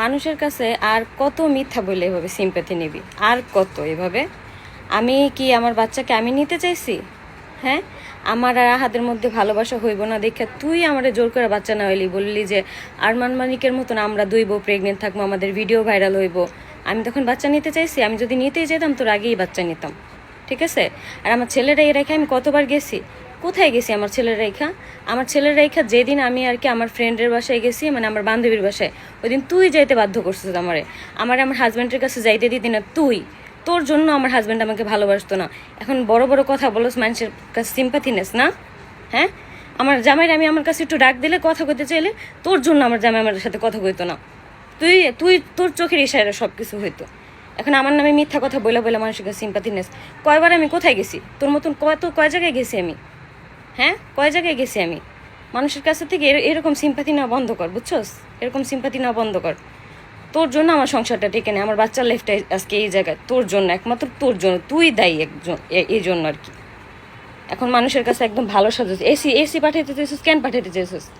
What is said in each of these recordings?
মানুষের কাছে আর কত মিথ্যা বলে এভাবে সিম্প্যাথি নিবি? আর কত এভাবে? আমি কি আমার বাচ্চাকে আমি নিতে চাইছি? হ্যাঁ? আমার আর হাতের মধ্যে ভালোবাসা হইব না দেখে তুই আমার জোর করে বাচ্চা না হইলি, বললি যে আরমান মানিকের মতন আমরা দুই বউ প্রেগনেন্ট থাকব, আমাদের ভিডিও ভাইরাল হইব। আমি তখন বাচ্চা নিতে চাইছি, আমি যদি নিতেই যেতাম তোর আগেই বাচ্চা নিতাম। ঠিক আছে? আর আমার ছেলেরা এ রেখে আমি কতবার গেছি? কোথায় গেছি আমার ছেলের রেখা? আমার ছেলের রেখা যেদিন আমি আর কি আমার ফ্রেন্ডের বাসায় গেছি মানে আমার বান্ধবীর বাসায় ওই দিন তুই যাইতে বাধ্য করছিস আমারে। আমার আমার হাজব্যান্ডের কাছে যাইতে দিতি না তুই। তোর জন্য আমার হাজব্যান্ড আমাকে ভালোবাসতো না। এখন বড় বড় কথা বলোস, মানুষের কাছে সিম্পাথি নেস না? হ্যাঁ? আমার জামাইরে আমি আমার কাছে একটু ডাক দিলে, কথা কইতে চাইলে, তোর জন্য আমার জামাই আমার সাথে কথা কইতো না। তুই তুই, তোর চোখের ইশারা সব কিছু হইতো। এখন আমার নামে মিথ্যা কথা বলে বলে মানুষের কাছে সিম্পাথি নেস। কয়বার আমি কোথায় গেছি? তোর মতন কত, কয় জায়গায় গেছি আমি? হ্যাঁ? কয় জায়গায় গেছি আমি? মানুষের কাছে থেকে এর- এরকম সিম্পাথি নেওয়া বন্ধ কর, বুঝছস? এরকম সিম্পাথি নেওয়া বন্ধ কর। তোর জন্য আমার সংসারটা টেকে নেই আমার বাচ্চার লাইফটা আজকে এই জায়গায়। তোর জন্য, একমাত্র তোর জন্য, তুই দায়ী একজন এই জন্য আর কি। এখন মানুষের কাছে একদম ভালো সাজস এসি এসি পাঠাইতে চাইছিস কেন পাঠাইতে চাইছিস?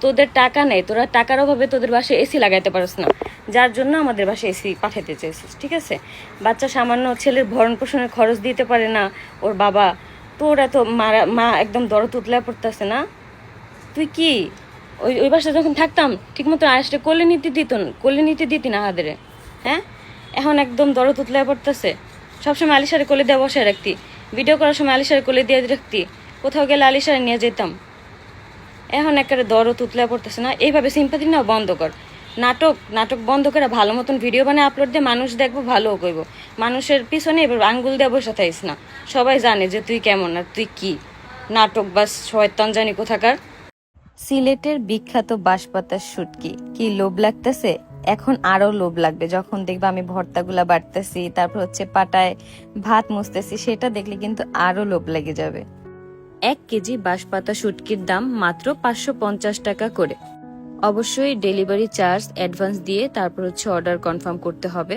তোদের টাকা নেই, তোরা টাকার অভাবে তোদের বাসায় এসি লাগাইতে পারিস না। যার জন্য আমাদের বাসায় এসি পাঠাইতে চাইছিস, ঠিক আছে? বাচ্চা সামান্য ছেলের ভরণ পোষণের খরচ দিতে পারে না, ওর বাবা তোর এত মারা, মা একদম দরদ উতলায় পড়তেছে না? তুই কি? ওই ওই বাসায় যখন থাকতাম ঠিক মতো আয়েসটা কোলে নিতে দিত, কোলে নিতে দিতি না হাদেরে হ্যাঁ? এখন একদম দরদ উতলায় পড়তেছে। সবসময় আলিশারে কোলে দিয়ে বসায় রাখতি। ভিডিও করার সময় আলিশারে কোলে দিয়ে রাখতি। কোথাও গেলে আলিশারে নিয়ে যেতাম। এখন একেবারে দরদ উতলায় পড়তেছে না। এইভাবে সিম্পাথি না বন্ধ কর। নাটক নাটক বন্ধ করে ভালো মতন ভিডিও বানিয়ে আপলোড দিয়ে মানুষ দেখব ভালোও কইব মানুষের পিছনে এবার আঙ্গুল দিয়ে বসে থাইস না। সবাই জানে যে তুই কেমন আর তুই কি। নাটক বা শয়তান জানি কোথাকার। সিলেটের বিখ্যাত বাঁশপাতার শুটকি কি লোভ লাগতেছে? এখন আরও লোভ লাগবে। যখন দেখবে আমি ভর্তাগুলা বাড়তেছি তারপর হচ্ছে পাটায় ভাত মুছতেছি সেটা দেখলে কিন্তু আরও লোভ লেগে যাবে। এক কেজি বাঁশপাতা শুটকির দাম মাত্র পাঁচশো পঞ্চাশ টাকা করে। অবশ্যই ডেলিভারি চার্জ অ্যাডভান্স দিয়ে তারপর হচ্ছে অর্ডার কনফার্ম করতে হবে।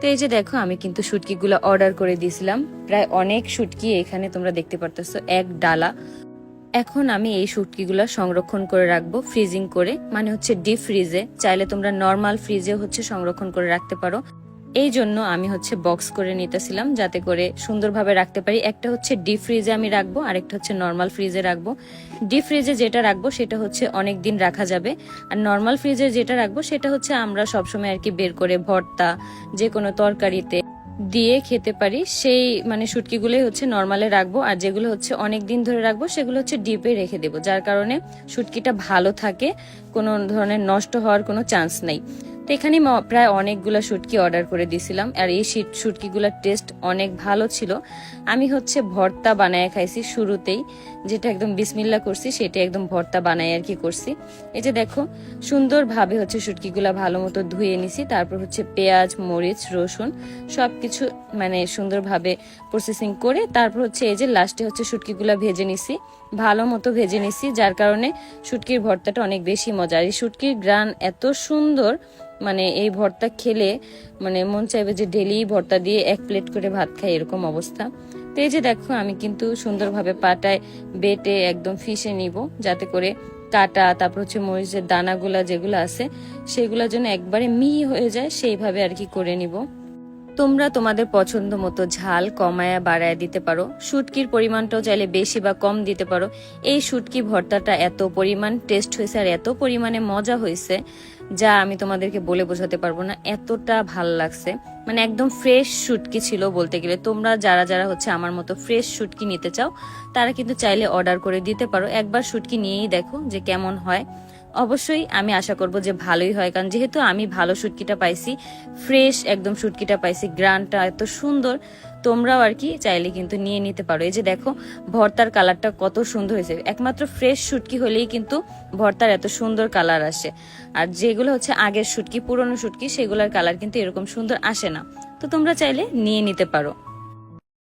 তো এই যে দেখো, আমি কিন্তু শুটকিগুলো অর্ডার করে দিয়েছিলাম। প্রায় অনেক শুটকি এখানে তোমরা দেখতে পারতেছো, এক ডালা। এখন আমি এই শুটকিগুলো সংরক্ষণ করে রাখব, ফ্রিজিং করে। মানে হচ্ছে ডিপ ফ্রিজে। চাইলে তোমরা নর্মাল ফ্রিজে হচ্ছে সংরক্ষণ করে রাখতে পারো। এই জন্য আমি হচ্ছে বক্স করে নিতেছিলাম যাতে করে সুন্দরভাবে রাখতে পারি। একটা হচ্ছে ডিপ ফ্রিজে আমি রাখব, আরেকটা হচ্ছে নর্মাল ফ্রিজে রাখব। ডিপ ফ্রিজে যেটা রাখব সেটা হচ্ছে অনেক দিন রাখা যাবে। আর নর্মাল ফ্রিজে যেটা রাখব সেটা হচ্ছে আমরা সবসময় আর কি বের করে ভর্তা যে কোনো তরকারিতে দিয়ে খেতে পারি। সেই মানে শুটকিগুলোই হচ্ছে নর্মালে রাখব। আর যেগুলো হচ্ছে অনেক দিন ধরে রাখব সেগুলো হচ্ছে ডিপে রেখে দেবো। যার কারণে শুটকিটা ভালো থাকে, কোনো ধরনের নষ্ট হওয়ার কোনো চান্স নেই। তো এখানে প্রায় অনেকগুলো শুটকি অর্ডার করে দিয়েছিলাম আর এই শুটকিগুলোর টেস্ট অনেক ভালো ছিল। আমি হচ্ছে ভর্তা বানায় খাইছি শুরুতেই, যেটা একদম বিসমিল্লা করছি সেটা একদম ভর্তা বানায় আর কি করছি। এই যে দেখো, সুন্দরভাবে হচ্ছে শুটকিগুলা ভালো মতো ধুয়ে নিছি, তারপর হচ্ছে পেঁয়াজ, মরিচ, রসুন সব কিছু মানে সুন্দরভাবে প্রসেসিং করে, তারপর হচ্ছে এই যে লাস্টে হচ্ছে শুটকিগুলা ভেজে নিছি। ভালো মতো ভেজে নিছি, যার কারণে শুটকির ভর্তাটা অনেক বেশি মজা আর এই শুটকির গ্রান এত সুন্দর মানে এই ভর্তা খেলে মানে মন চাইবে যে ডেলি ভর্তা দিয়ে এক প্লেট করে ভাত খাই, এরকম অবস্থা। তো এই যে দেখো, আমি কিন্তু সুন্দরভাবে পাটায় বেটে একদম ফিশে নিব, যাতে করে কাটা, তারপর হচ্ছে মরিচের দানাগুলা যেগুলো আছে, সেগুলো যেন একবারে মিহি হয়ে যায়, সেইভাবে আর কি করে নিব। তোমরা তোমাদের পছন্দ মতো ঝাল কমায়া বাড়ায়া দিতে পারো। শুটকির পরিমাণটাও চাইলে বেশি বা কম দিতে পারো। এই শুটকি ভর্তাটা এত পরিমাণ টেস্ট হয়েছে আর এত পরিমাণে মজা হয়েছে যা আমি তোমাদেরকে বলে বোঝাতে পারব না। এতটা ভালো লাগছে। মানে একদম ফ্রেশ শুটকি ছিল বলতে গেলে। তোমরা যারা যারা হচ্ছে আমার মতো ফ্রেশ শুটকি নিতে চাও, তারা কিন্তু চাইলে অর্ডার করে দিতে পারো। একবার শুটকি নিয়েই দেখো যে কেমন হয়। অবশ্যই আমি আশা করব যে ভালোই হয়, কারণ যেহেতু আমি ভালো শুটকিটা পাইছি ফ্রেশ একদম শুটকিটা পাইছি, গ্রানটা এত সুন্দর, তোমরাও আর কি চাইলে কিন্তু নিয়ে নিতে পারো। এই যে দেখো, ভর্তার কালারটা কত সুন্দর হয়েছে। একমাত্র ফ্রেশ শুটকি হলেই কিন্তু ভর্তার এত সুন্দর কালার আসে। আর যেগুলো হচ্ছে আগের শুটকি, পুরনো শুটকি, সেগুলোর কালার কিন্তু এরকম সুন্দর আসে না। তো তোমরা চাইলে নিয়ে নিতে পারো।